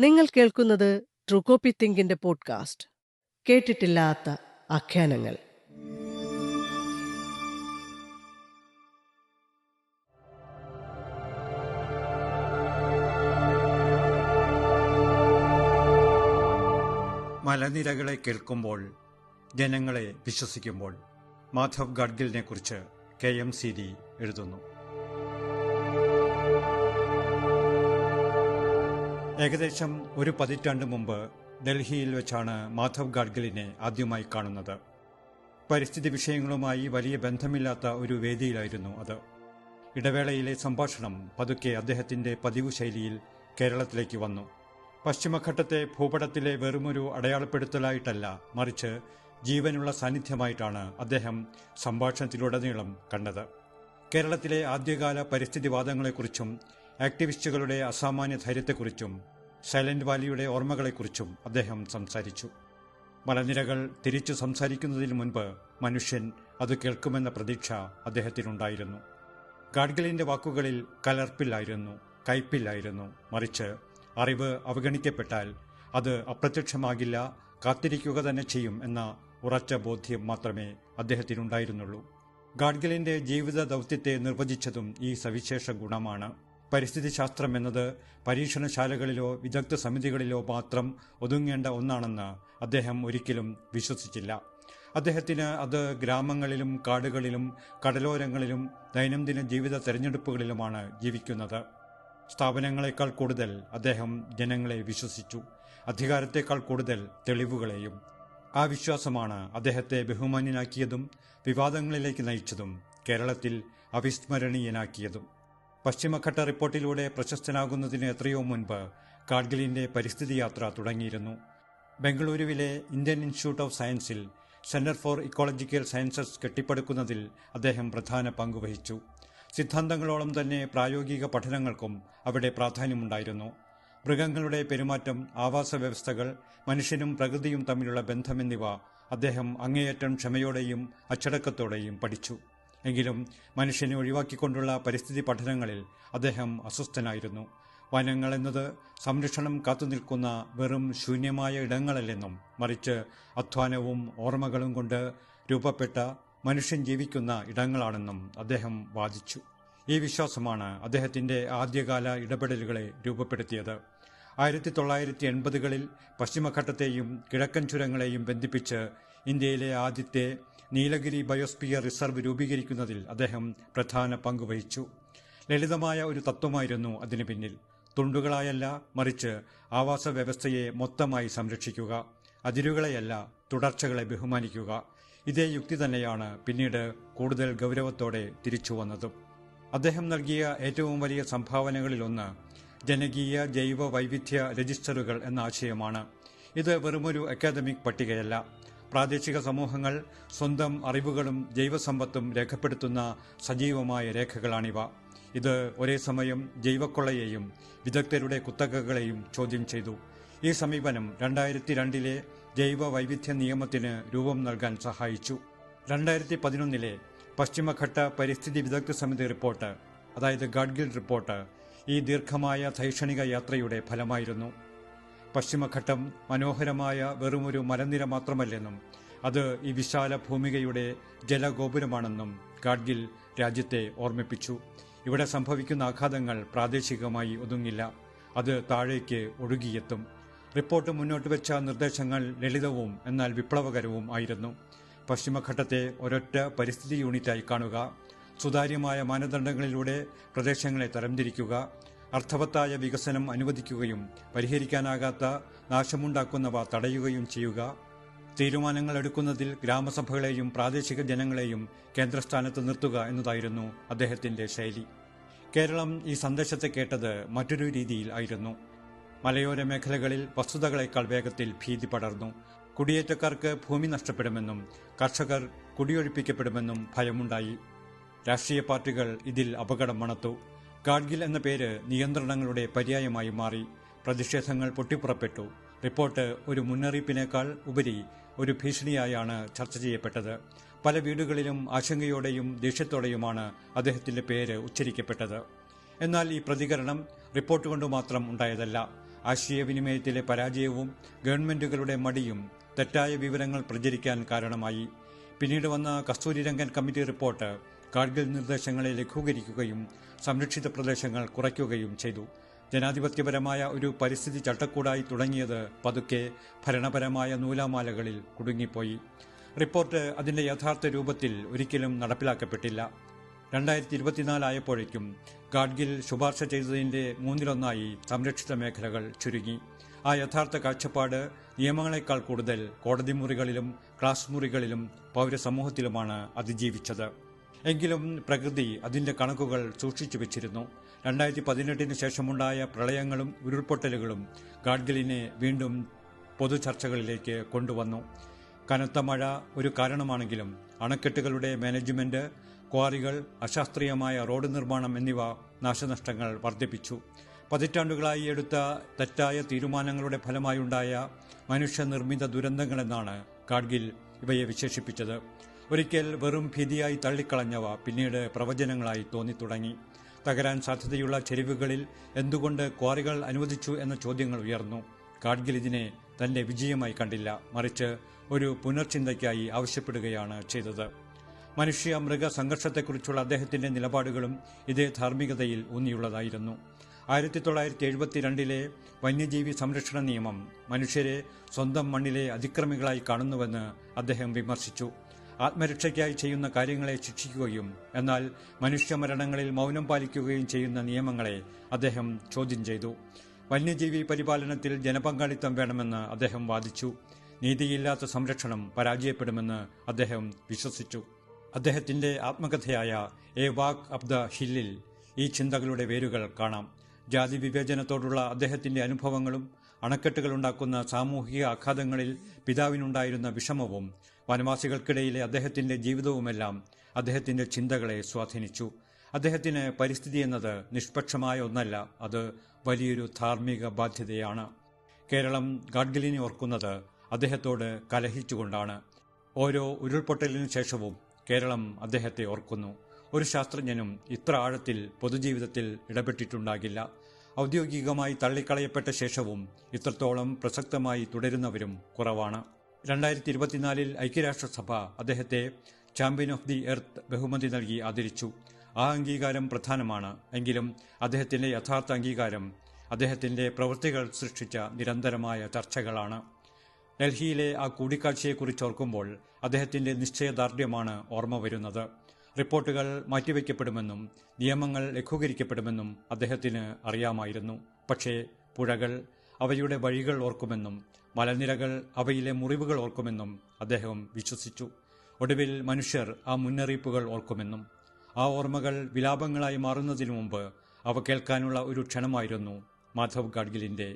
നിങ്ങൾ കേൾക്കുന്നത് ട്രൂകോപ്പി തിങ്കിന്റെ പോഡ്കാസ്റ്റ്. കേട്ടിട്ടില്ലാത്ത ആഖ്യാനങ്ങൾ. മലനിരകളെ കേൾക്കുമ്പോൾ ജനങ്ങളെ വിശ്വസിക്കുമ്പോൾ മാധവ് ഗഡ്ഗിലിനെ കുറിച്ച് കെ എം സി ഡി എഴുതുന്നു. ഏകദേശം ഒരു പതിറ്റാണ്ട് മുമ്പ് ഡൽഹിയിൽ വെച്ചാണ് മാധവ് ഗാഡ്ഗിലിനെ ആദ്യമായി കാണുന്നത്. പരിസ്ഥിതി വിഷയങ്ങളുമായി വലിയ ബന്ധമില്ലാത്ത ഒരു വേദിയിലായിരുന്നു അത്. ഇടവേളയിലെ സംഭാഷണം പതുക്കെ അദ്ദേഹത്തിന്റെ പതിവ് ശൈലിയിൽ കേരളത്തിലേക്ക് വന്നു. പശ്ചിമഘട്ടത്തെ ഭൂപടത്തിലെ വെറുമൊരു അടയാളപ്പെടുത്തലായിട്ടല്ല മറിച്ച് ജീവനുള്ള സാന്നിധ്യമായിട്ടാണ് അദ്ദേഹം സംഭാഷണത്തിലുടനീളം കണ്ടത്. കേരളത്തിലെ ആദ്യകാല പരിസ്ഥിതിവാദങ്ങളെക്കുറിച്ചും ആക്ടിവിസ്റ്റുകളുടെ അസാമാന്യ ധൈര്യത്തെക്കുറിച്ചും സൈലന്റ് വാലിയുടെ ഓർമ്മകളെക്കുറിച്ചും അദ്ദേഹം സംസാരിച്ചു. മലനിരകൾ തിരിച്ചു സംസാരിക്കുന്നതിന് മുൻപ് മനുഷ്യൻ അത് കേൾക്കുമെന്ന പ്രതീക്ഷ അദ്ദേഹത്തിനുണ്ടായിരുന്നു. ഗാഡ്ഗിലിന്റെ വാക്കുകളിൽ കലർപ്പില്ലായിരുന്നു കയ്പില്ലായിരുന്നു. മറിച്ച് അറിവ് അവഗണിക്കപ്പെട്ടാൽ അത് അപ്രത്യക്ഷമാകില്ല കാത്തിരിക്കുക തന്നെ ചെയ്യും എന്ന ഉറച്ച ബോധ്യം മാത്രമേ അദ്ദേഹത്തിനുണ്ടായിരുന്നുള്ളൂ. ഗാഡ്ഗിലിന്റെ ജീവിത ദൗത്യത്തെ നിർവചിച്ചതും ഈ സവിശേഷ ഗുണമാണ്. പരിസ്ഥിതി ശാസ്ത്രം എന്നത് പരീക്ഷണശാലകളിലോ വിദഗ്ധ സമിതികളിലോ മാത്രം ഒതുങ്ങേണ്ട ഒന്നാണെന്ന് അദ്ദേഹം ഒരിക്കലും വിശ്വസിച്ചില്ല. അദ്ദേഹത്തിന് അത് ഗ്രാമങ്ങളിലും കാടുകളിലും കടലോരങ്ങളിലും ദൈനംദിന ജീവിത തെരഞ്ഞെടുപ്പുകളിലുമാണ് ജീവിക്കുന്നത്. സ്ഥാപനങ്ങളെക്കാൾ കൂടുതൽ അദ്ദേഹം ജനങ്ങളെ വിശ്വസിച്ചു. അധികാരത്തെക്കാൾ കൂടുതൽ തെളിവുകളെയും ആ വിശ്വാസമാണ് അദ്ദേഹത്തെ ബഹുമാന്യനാക്കിയതും വിവാദങ്ങളിലേക്ക് നയിച്ചതും കേരളത്തിൽ അവിസ്മരണീയനാക്കിയതും. പശ്ചിമഘട്ട റിപ്പോർട്ടിലൂടെ പ്രശസ്തനാകുന്നതിന് എത്രയോ മുൻപ് കാർഗിലിന്റെ പരിസ്ഥിതി യാത്ര തുടങ്ങിയിരുന്നു. ബംഗളൂരുവിലെ ഇന്ത്യൻ ഇൻസ്റ്റിറ്റ്യൂട്ട് ഓഫ് സയൻസിൽ സെന്റർ ഫോർ ഇക്കോളജിക്കൽ സയൻസസ് കെട്ടിപ്പടുക്കുന്നതിൽ അദ്ദേഹം പ്രധാന പങ്കുവഹിച്ചു സിദ്ധാന്തങ്ങളോളം തന്നെ പ്രായോഗിക പഠനങ്ങൾക്കും അവിടെ പ്രാധാന്യമുണ്ടായിരുന്നു. മൃഗങ്ങളുടെ പെരുമാറ്റം ആവാസ വ്യവസ്ഥകൾ മനുഷ്യനും പ്രകൃതിയും തമ്മിലുള്ള ബന്ധം എന്നിവ അദ്ദേഹം അങ്ങേയറ്റം ക്ഷമയോടെയും അച്ചടക്കത്തോടെയും പഠിച്ചു. എങ്കിലും മനുഷ്യനെ ഒഴിവാക്കിക്കൊണ്ടുള്ള പരിസ്ഥിതി പഠനങ്ങളിൽ അദ്ദേഹം അസ്വസ്ഥനായിരുന്നു. വനങ്ങൾ എന്നത് സംരക്ഷണം കാത്തുനിൽക്കുന്ന വെറും ശൂന്യമായ ഇടങ്ങളല്ലെന്നും മറിച്ച് അധ്വാനവും ഓർമ്മകളും കൊണ്ട് രൂപപ്പെട്ട മനുഷ്യൻ ജീവിക്കുന്ന ഇടങ്ങളാണെന്നും അദ്ദേഹം വാദിച്ചു. ഈ വിശ്വാസമാണ് അദ്ദേഹത്തിന്റെ ആദ്യകാല ഇടപെടലുകളെ രൂപപ്പെടുത്തിയത്. ആയിരത്തി തൊള്ളായിരത്തി എൺപതുകളിൽ പശ്ചിമഘട്ടത്തെയും കിഴക്കൻ ചുരങ്ങളെയും ബന്ധിപ്പിച്ച് ഇന്ത്യയിലെ ആദ്യത്തെ നീലഗിരി ബയോസ്പിയർ റിസർവ് രൂപീകരിക്കുന്നതിൽ അദ്ദേഹം പ്രധാന പങ്കുവഹിച്ചു ലളിതമായ ഒരു തത്വമായിരുന്നു അതിനു പിന്നിൽ. തുണ്ടുകളായല്ല മറിച്ച് ആവാസ വ്യവസ്ഥയെ മൊത്തമായി സംരക്ഷിക്കുക അതിരുകളെയല്ല തുടർച്ചകളെ ബഹുമാനിക്കുക. ഇതേ യുക്തി തന്നെയാണ് പിന്നീട് കൂടുതൽ ഗൗരവത്തോടെ തിരിച്ചു വന്നതും. അദ്ദേഹം നൽകിയ ഏറ്റവും വലിയ സംഭാവനകളിലൊന്ന് ജനകീയ ജൈവ വൈവിധ്യ രജിസ്റ്ററുകൾ എന്ന ആശയമാണ്. ഇത് വെറുമൊരു അക്കാദമിക് പട്ടികയല്ല. പ്രാദേശിക സമൂഹങ്ങൾ സ്വന്തം അറിവുകളും ജൈവസമ്പത്തും രേഖപ്പെടുത്തുന്ന സജീവമായ രേഖകളാണിവ. ഇത് ഒരേ സമയം ജൈവക്കൊള്ളയെയും വിദഗ്ധരുടെ കുത്തകകളെയും ചോദ്യം ചെയ്തു. ഈ സമീപനം രണ്ടായിരത്തി രണ്ടിലെ ജൈവ വൈവിധ്യ നിയമത്തിന് രൂപം നൽകാൻ സഹായിച്ചു. രണ്ടായിരത്തി പതിനൊന്നിലെ പശ്ചിമഘട്ട പരിസ്ഥിതി വിദഗ്ധ സമിതി റിപ്പോർട്ട് അതായത് ഗാഡ്ഗിൽ റിപ്പോർട്ട് ഈ ദീർഘമായ ധൈക്ഷണിക യാത്രയുടെ ഫലമായിരുന്നു. പശ്ചിമഘട്ടം മനോഹരമായ വെറുമൊരു മലനിര മാത്രമല്ലെന്നും അത് ഈ വിശാല ഭൂമികയുടെ ജലഗോപുരമാണെന്നും ഗാഡ്ഗിൽ രാജ്യത്തെ ഓർമ്മിപ്പിച്ചു. ഇവിടെ സംഭവിക്കുന്ന ആഘാതങ്ങൾ പ്രാദേശികമായി ഒതുങ്ങില്ല. അത് താഴേക്ക് ഒഴുകിയെത്തും. റിപ്പോർട്ട് മുന്നോട്ട് വെച്ച നിർദ്ദേശങ്ങൾ ലളിതവും എന്നാൽ വിപ്ലവകരവും ആയിരുന്നു. പശ്ചിമഘട്ടത്തെ ഒരൊറ്റ പരിസ്ഥിതി യൂണിറ്റായി കാണുക സുതാര്യമായ മാനദണ്ഡങ്ങളിലൂടെ പ്രദേശങ്ങളെ തരംതിരിക്കുക അർത്ഥവത്തായ വികസനം അനുവദിക്കുകയും പരിഹരിക്കാനാകാത്ത നാശമുണ്ടാക്കുന്നവ തടയുകയും ചെയ്യുക. തീരുമാനങ്ങൾ എടുക്കുന്നതിൽ ഗ്രാമസഭകളെയും പ്രാദേശിക ജനങ്ങളെയും കേന്ദ്രസ്ഥാനത്ത് നിർത്തുക എന്നതായിരുന്നു അദ്ദേഹത്തിന്റെ ശൈലി. കേരളം ഈ സന്ദേശത്തെ കേട്ടത് മറ്റൊരു രീതിയിൽ ആയിരുന്നു. മലയോര മേഖലകളിൽ വസ്തുതകളെക്കാൾ വേഗത്തിൽ ഭീതി പടർന്നു. കുടിയേറ്റക്കാർക്ക് ഭൂമി നഷ്ടപ്പെടുമെന്നും കർഷകർ കുടിയൊഴിപ്പിക്കപ്പെടുമെന്നും ഭയമുണ്ടായി. രാഷ്ട്രീയ പാർട്ടികൾ ഇതിൽ അപകടം മണത്തു. ഗാഡ്ഗിൽ എന്ന പേര് നിയന്ത്രണങ്ങളുടെ പര്യായമായി മാറി. പ്രതിഷേധങ്ങൾ പൊട്ടിപ്പുറപ്പെട്ടു. റിപ്പോർട്ട് ഒരു മുന്നറിയിപ്പിനേക്കാൾ ഉപരി ഒരു ഭീഷണിയായാണ് ചർച്ച ചെയ്യപ്പെട്ടത്. പല വീടുകളിലും ആശങ്കയോടെയും ദേഷ്യത്തോടെയുമാണ് അദ്ദേഹത്തിന്റെ പേര് ഉച്ചരിക്കപ്പെട്ടത്. എന്നാൽ ഈ പ്രതികരണം റിപ്പോർട്ട് കൊണ്ട് മാത്രം ഉണ്ടായതല്ല. ആശയവിനിമയത്തിലെ പരാജയവും ഗവൺമെന്റുകളുടെ മടിയും തെറ്റായ വിവരങ്ങൾ പ്രചരിക്കാൻ കാരണമായി. പിന്നീട് വന്ന കസ്തൂരിരംഗൻ കമ്മിറ്റി റിപ്പോർട്ട് കാർഗിൽ നിർദ്ദേശങ്ങളെ ലഘൂകരിക്കുകയും സംരക്ഷിത പ്രദേശങ്ങൾ കുറയ്ക്കുകയും ചെയ്തു. ജനാധിപത്യപരമായ ഒരു പരിസ്ഥിതി ചട്ടക്കൂടായി തുടങ്ങിയത് പതുക്കെ ഭരണപരമായ നൂലാമാലകളിൽ കുടുങ്ങിപ്പോയി. റിപ്പോർട്ട് അതിന്റെ യഥാർത്ഥ രൂപത്തിൽ ഒരിക്കലും നടപ്പിലാക്കപ്പെട്ടില്ല. രണ്ടായിരത്തി ഇരുപത്തിനാലായപ്പോഴേക്കും ഗാഡ്ഗിൽ ശുപാർശ ചെയ്തതിന്റെ മൂന്നിലൊന്നായി സംരക്ഷിത മേഖലകൾ ചുരുങ്ങി. ആ യഥാർത്ഥ കാഴ്ചപ്പാട് നിയമങ്ങളെക്കാൾ കൂടുതൽ കോടതി മുറികളിലും ക്ലാസ് മുറികളിലും പൗരസമൂഹത്തിലുമാണ് അതിജീവിച്ചത്. എങ്കിലും പ്രകൃതി അതിന്റെ കണക്കുകൾ സൂക്ഷിച്ചു വെച്ചിരുന്നു. രണ്ടായിരത്തി പതിനെട്ടിന് ശേഷമുണ്ടായ പ്രളയങ്ങളും ഉരുൾപൊട്ടലുകളും ഗാഡ്ഗിലിനെ വീണ്ടും പൊതു ചർച്ചകളിലേക്ക് കൊണ്ടുവന്നു. കനത്ത മഴ ഒരു കാരണമാണെങ്കിലും അണക്കെട്ടുകളുടെ മാനേജ്മെന്റ് ക്വാറികൾ അശാസ്ത്രീയമായ റോഡ് നിർമ്മാണം എന്നിവ നാശനഷ്ടങ്ങൾ വർദ്ധിപ്പിച്ചു. പതിറ്റാണ്ടുകളായി എടുത്ത തെറ്റായ തീരുമാനങ്ങളുടെ ഫലമായുണ്ടായ മനുഷ്യനിർമ്മിത ദുരന്തങ്ങളെന്നാണ് ഗാഡ്ഗിൽ ഇവയെ വിശേഷിപ്പിച്ചത്. ഒരിക്കൽ വെറും ഭീതിയായി തള്ളിക്കളഞ്ഞവ പിന്നീട് പ്രവചനങ്ങളായി തോന്നിത്തുടങ്ങി. തകരാൻ സാധ്യതയുള്ള ചെരിവുകളിൽ എന്തുകൊണ്ട് ക്വാറികൾ അനുവദിച്ചു എന്ന ചോദ്യങ്ങൾ ഉയർന്നു. കാഡ്ഗിൽ ഇതിനെ തന്റെ വിജയമായി കണ്ടില്ല. മറിച്ച് ഒരു പുനർചിന്തയ്ക്കായി ആവശ്യപ്പെടുകയാണ് ചെയ്തത്. മനുഷ്യ മൃഗ സംഘർഷത്തെക്കുറിച്ചുള്ള അദ്ദേഹത്തിന്റെ നിലപാടുകളും ഇതേ ധാർമ്മികതയിൽ ഊന്നിയുള്ളതായിരുന്നു. ആയിരത്തി തൊള്ളായിരത്തി എഴുപത്തിരണ്ടിലെ വന്യജീവി സംരക്ഷണ നിയമം മനുഷ്യരെ സ്വന്തം മണ്ണിലെ അതിക്രമികളായി കാണുന്നുവെന്ന് അദ്ദേഹം വിമർശിച്ചു. ആത്മരക്ഷയ്ക്കായി ചെയ്യുന്ന കാര്യങ്ങളെ ശിക്ഷിക്കുകയും എന്നാൽ മനുഷ്യമരണങ്ങളിൽ മൗനം പാലിക്കുകയും ചെയ്യുന്ന നിയമങ്ങളെ അദ്ദേഹം ചോദ്യം ചെയ്തു. വന്യജീവി പരിപാലനത്തിൽ ജനപങ്കാളിത്തം വേണമെന്ന് അദ്ദേഹം വാദിച്ചു. നീതിയില്ലാത്ത സംരക്ഷണം പരാജയപ്പെടുമെന്ന് അദ്ദേഹം വിശ്വസിച്ചു. അദ്ദേഹത്തിന്റെ ആത്മകഥയായ എ വാക് അബ് ദ ഹില്ലിൽ ഈ ചിന്തകളുടെ വേരുകൾ കാണാം. ജാതി വിവേചനത്തോടുള്ള അദ്ദേഹത്തിന്റെ അനുഭവങ്ങളും അണക്കെട്ടുകളുണ്ടാക്കുന്ന സാമൂഹിക ആഘാതങ്ങളിൽ പിതാവിനുണ്ടായിരുന്ന വിഷമവും വനവാസികൾക്കിടയിലെ അദ്ദേഹത്തിന്റെ ജീവിതവുമെല്ലാം അദ്ദേഹത്തിന്റെ ചിന്തകളെ സ്വാധീനിച്ചു. അദ്ദേഹത്തിന് പരിസ്ഥിതി എന്നത് നിഷ്പക്ഷമായ ഒന്നല്ല അത് വലിയൊരു ധാർമ്മിക ബാധ്യതയാണ്. കേരളം ഗാഡ്ഗിലിനെ ഓർക്കുന്നത് അദ്ദേഹത്തോട് കലഹിച്ചുകൊണ്ടാണ്. ഓരോ ഉരുൾപൊട്ടലിനു ശേഷവും കേരളം അദ്ദേഹത്തെ ഓർക്കുന്നു. ഒരു ശാസ്ത്രജ്ഞനും ഇത്ര ആഴത്തിൽ പൊതുജീവിതത്തിൽ ഇടപെട്ടിട്ടുണ്ടാകില്ല. ഔദ്യോഗികമായി തള്ളിക്കളയപ്പെട്ട ശേഷവും ഇത്രത്തോളം പ്രസക്തമായി തുടരുന്നവരും കുറവാണ്. രണ്ടായിരത്തി ഇരുപത്തിനാലിൽ ഐക്യരാഷ്ട്രസഭ അദ്ദേഹത്തെ ചാമ്പ്യൻ ഓഫ് ദി എർത്ത് ബഹുമതി നൽകി ആദരിച്ചു. ആ അംഗീകാരം പ്രധാനമാണ്. എങ്കിലും അദ്ദേഹത്തിന്റെ യഥാർത്ഥ അംഗീകാരം അദ്ദേഹത്തിന്റെ പ്രവൃത്തികൾ സൃഷ്ടിച്ച നിരന്തരമായ ചർച്ചകളാണ്. ഡൽഹിയിലെ ആ കൂടിക്കാഴ്ചയെക്കുറിച്ച് ഓർക്കുമ്പോൾ അദ്ദേഹത്തിന്റെ നിശ്ചയദാർഢ്യമാണ് ഓർമ്മ വരുന്നത്. റിപ്പോർട്ടുകൾ മാറ്റിവെക്കപ്പെടുമെന്നും നിയമങ്ങൾ ലഘൂകരിക്കപ്പെടുമെന്നും അദ്ദേഹത്തിന് അറിയാമായിരുന്നു. പക്ഷേ പുഴകൾ അവയുടെ വഴികൾ ഓർക്കുമെന്നും മലനിരകൾ അവയിലെ മുറിവുകൾ ഓർക്കുമെന്നും അദ്ദേഹം വിശ്വസിച്ചു. ഒടുവിൽ മനുഷ്യർ ആ മുന്നറിയിപ്പുകൾ ഓർക്കുമെന്നും ആ ഓർമ്മകൾ വിലാപങ്ങളായി മാറുന്നതിനു മുമ്പ് അവ കേൾക്കാനുള്ള ഒരു ക്ഷണമായിരുന്നു മാധവ് ഗാഡ്ഗിലിന്റെ